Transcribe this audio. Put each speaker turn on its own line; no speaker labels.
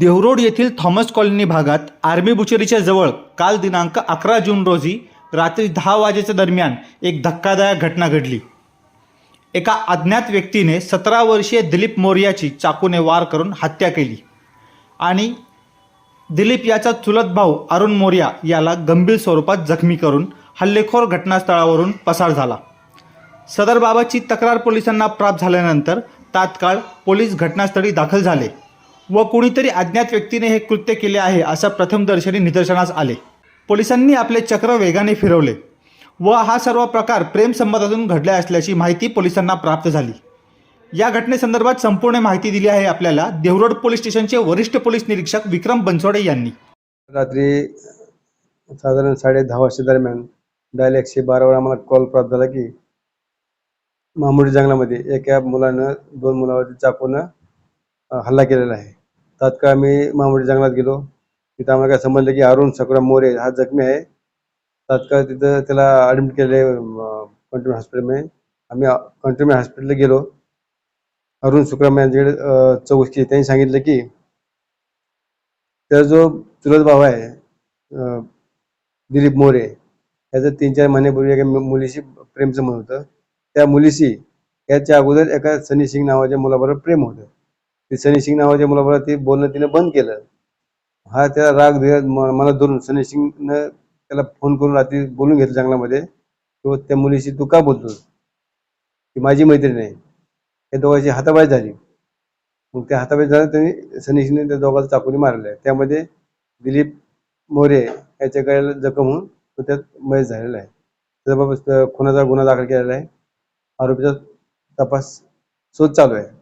देहरोड येथील Thomas colony भागात army बुचेरीच्या जवळ काल दिनांक अकरा जून रोजी रात्री दहा वाजेच्या दरम्यान एक धक्कादायक घटना घडली. एका अज्ञात व्यक्तीने सतरा वर्षीय दिलीप मोर्याची चाकूने वार करून हत्या केली. आणि दिलीप याचा चुलत भाऊ अरुण मोर्या याला गंभीर स्वरूपात जखमी करून हल्लेखोर घटनास्थळावरून पसार झाला. सदरबाबाची तक्रार पोलिसांना प्राप्त झाल्यानंतर तात्काळ पोलीस घटनास्थळी दाखल झाले. व कुणीतरी अज्ञात व्यक्तीने हे कृत्य केले आहे असं प्रथमदर्शनी निदर्शनास आले. पोलिसांनी आपले चक्र वेगाने फिरवले व हा सर्व प्रकार प्रेमसंबंधातून घडला असल्याची माहिती पोलिसांना प्राप्त झाली. या घटनेसंदर्भात संपूर्ण माहिती दिली आहे आपल्याला देवरोड पोलीस स्टेशनचे वरिष्ठ पोलीस निरीक्षक विक्रम बनसोडे यांनी.
रात्री साधारण साडे दहा वाजता दरम्यान डायल एकशे बारावर आम्हाला कॉल प्राप्त झाला की मामुडी जंगलामध्ये एका मुलानं दोन मुलावरती चाकून हल्ला केलेला आहे. तात्काळ आम्ही मामुडी जंगलात गेलो. तिथं आम्हाला काय समजलं की अरुण सकुराम मोरे हा जखमी आहे. तात्काळ तिथं त्याला ॲडमिट केले कंटोन्मेंट हॉस्पिटलमध्ये आम्ही कंटोन्मेंट हॉस्पिटलला गेलो. अरुण सुखराम यांच्याकडे चौकशी केली. त्यांनी सांगितलं की त्याचा जो चुलत बाबा आहे दिलीप मोरे याचं तीन चार महिन्यापूर्वी एका मुलीशी प्रेमचं म्हणत होतं. त्या मुलीशी याच्या अगोदर एका सनी सिंग नावाच्या मुलाबरोबर प्रेम होतं. ते सनी सिंग नावाच्या मुलाबरोबर ते बोलणं तिने बंद केलं. हा त्याला राग धीर म- मला धरून सनी सिंगनं त्याला फोन करून रात्री बोलून घेतलं जंगलामध्ये तो त्या मुलीशी तू का बोलतोस? ती माझी मैत्रीण आहे. या दोघांची हाताबाई झाली. मग त्या हाताबाई झालं त्यांनी सनी सिंगने त्या दोघांना चाकूने मारले त्यामध्ये दिलीप मोरे याच्या गळ्याला जखम होऊन तो त्यात मयत झालेला आहे. त्याबाबत खुनाचा गुन्हा दाखल केलेला आहे. आरोपीचा तपास शोध चालू आहे.